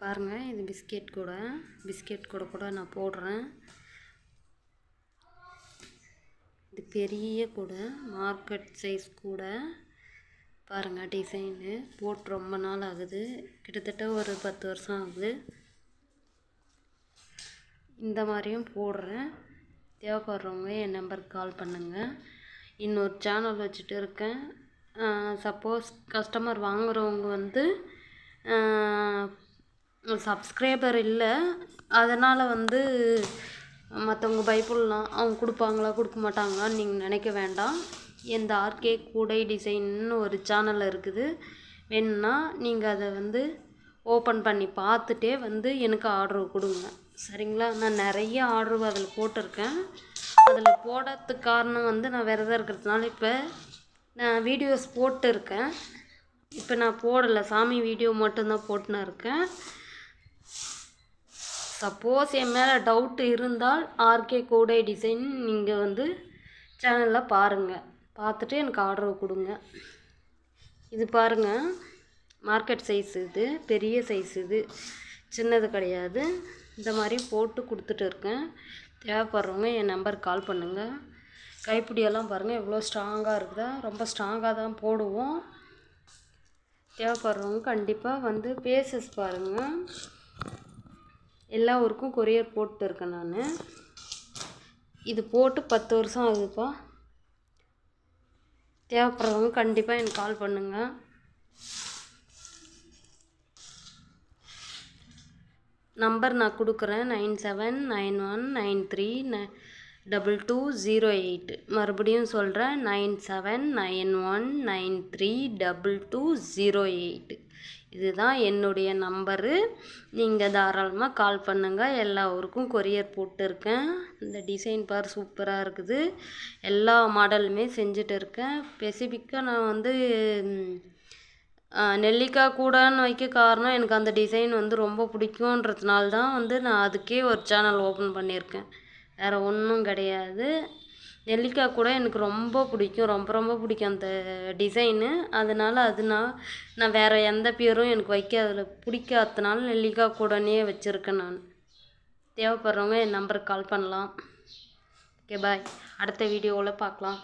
பாருங்கள் இது பிஸ்கெட் கூட. பிஸ்கெட் கூட கூட நான் போடுறேன். இது பெரிய கூட மார்க்கெட் சைஸ் கூட. பாருங்கள் டிசைனு போட்டு ரொம்ப நாள் ஆகுது. கிட்டத்தட்ட ஒரு பத்து வருஷம் ஆகுது. இந்த மாதிரியும் போடுறேன். தேவைப்படுறவங்க என் நம்பருக்கு கால் பண்ணுங்கள் இன்னொரு சேனல் வச்சுட்டு இருக்கேன். சப்போஸ் கஸ்டமர் வாங்குறவங்க வந்து சப்ஸ்கிரைபர் இல்லை. அதனால் வந்து மற்றவங்க பயப்படலாம். அவங்க கொடுப்பாங்களா? கொடுக்க மாட்டாங்களான்னு நீங்கள் நினைக்க வேண்டாம். இந்த ஆர்கே கூடை டிசைன்னு ஒரு சேனல் இருக்குது. வேணும்னா நீங்கள் அதை வந்து ஓப்பன் பண்ணி பார்த்துட்டே வந்து எனக்கு ஆர்டர் கொடுங்க. சரிங்களா? நான் நிறைய ஆர்டர் அதில் போட்டிருக்கேன். அதில் போடுறதுக்கு காரணம் வந்து நான் விரதம் இருக்கிறதுனால இப்போ நான் வீடியோஸ் போட்டிருக்கேன். இப்போ நான் போடலை. சாமி வீடியோ மட்டும்தான் போட்டுன்னு இருக்கேன். சப்போஸ் என் மேலே டவுட்டு இருந்தால் ஆர்கே கூடை டிசைன் நீங்கள் வந்து சேனலில் பாருங்கள் பார்த்துட்டு எனக்கு ஆர்டர் கொடுங்க. இது பாருங்கள் மார்க்கெட் சைஸ் இது பெரிய சைஸ் இது சின்னது கிடையாது. இந்த மாதிரி போட்டு கொடுத்துட்டு இருக்கேன். தேவைப்படுறவங்க என் நம்பருக்கு கால் பண்ணுங்கள் கைப்பிடியெல்லாம் பாருங்கள் எவ்வளோ ஸ்ட்ராங்காக இருக்குதா? ரொம்ப ஸ்ட்ராங்காக தான் போடுவோம். தேவைப்படுறவங்க கண்டிப்பாக வந்து பேசஸ் பாருங்கள் எல்லா ஊருக்கும் கொரியர் போட்டு இருக்கேன் நான். இது போட்டு பத்து வருஷம் ஆகுதுப்பா. தேவைப்படுறவங்க கண்டிப்பாக எனக்கு கால் பண்ணுங்கள் நம்பர் நான் கொடுக்குறேன். Nine seven nine one nine three ந டபுள் டூ ஜீரோ எயிட் மறுபடியும் சொல்கிறேன் nine seven nine one nine three double two zero eight இதுதான் என்னுடைய நம்பரு. நீங்கள் தாராளமாக கால் பண்ணுங்கள் எல்லா ஊருக்கும் கொரியர் போட்டுருக்கேன். இந்த டிசைன் பார் சூப்பராக இருக்குது. எல்லா மாடலுமே செஞ்சுட்டு இருக்கேன். ஸ்பெசிஃபிக்காக நான் வந்து நெல்லிக்காய் கூடன்னு வைக்க காரணம் எனக்கு அந்த டிசைன் வந்து ரொம்ப பிடிக்குன்றதுனால தான் வந்து நான் அதுக்கே ஒரு சேனல் ஓப்பன் பண்ணியிருக்கேன். வேறு ஒன்றும் கிடையாது. நெல்லிக்காய் கூட எனக்கு ரொம்ப பிடிக்கும். ரொம்ப ரொம்ப பிடிக்கும் அந்த டிசைனு அதனால் அது நான் நான் வேறு எந்த பேரும் எனக்கு வைக்க அதில் பிடிக்காததுனால நெல்லிக்காய் கூடனே வச்சுருக்கேன் நான். தேவைப்படுறவங்க என் நம்பருக்கு கால் பண்ணலாம். ஓகே பாய் அடுத்த வீடியோவில் பார்க்கலாம்.